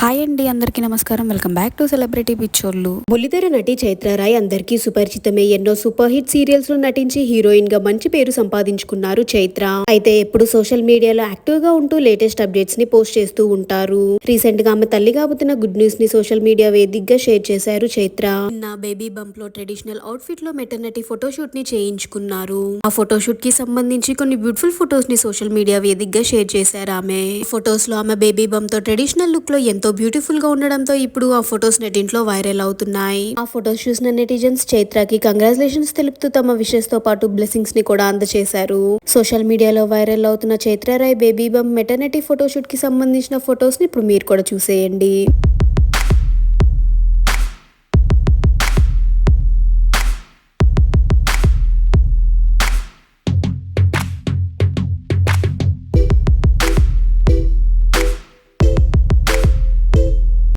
Hi అండి అందరికీ నమస్కారం. వెల్కమ్ బ్యాక్ టు సెలబ్రిటీ పిక్చర్లు బుల్లితెర నటి చైత్ర రాయ్ అందరికీ సుపరిచితమే. ఎన్నో సూపర్ హిట్ సీరియల్స్లో నటించి హీరోయిన్గా మంచి పేరు సంపాదించుకున్నారు చైత్ర. అయితే ఎప్పుడు సోషల్ మీడియాలో యాక్టివ్గా ఉంటూ లేటెస్ట్ అప్డేట్స్ని పోస్ట్ చేస్తూ ఉంటారు. రీసెంట్గా ఆమె తల్లి కాబోతున్న గుడ్ న్యూస్ని సోషల్ మీడియా వేదికగా షేర్ చేశారు చైత్ర. నా బేబీ బంప్లో ట్రెడిషనల్ అవుట్ఫిట్లో మెటర్నిటీ ఫోటోషూట్ని చేయించుకున్నారు. ఆ ఫోటోషూట్కి సంబంధించి కొన్ని బ్యూటిఫుల్ ఫొటోస్ని సోషల్ మీడియా వేదికగా షేర్ చేశారు ఆమె. ఫొటోస్లో ఆమె బేబీ బంప్తో ట్రెడిషనల్ లుక్లో ఎంతో బ్యూటిఫుల్గా ఉండడంతో ఇప్పుడు ఆ ఫొటోస్ నెటింట్లో వైరల్ అవుతున్నాయి. ఆ ఫొటోస్ చూసిన నెటిజన్స్ చైత్రకి కంగ్రాచులేషన్స్ తెలుపుతూ తమ విషెస్తో పాటు బ్లెస్సింగ్స్ని కూడా అందజేశారు సోషల్ మీడియాలో వైరల్ అవుతున్న Chaitra Rai baby bump maternity ఫోటోషూట్కి సంబంధించిన ఫొటోస్ని ఇప్పుడు మీరు కూడా చూసేయండి.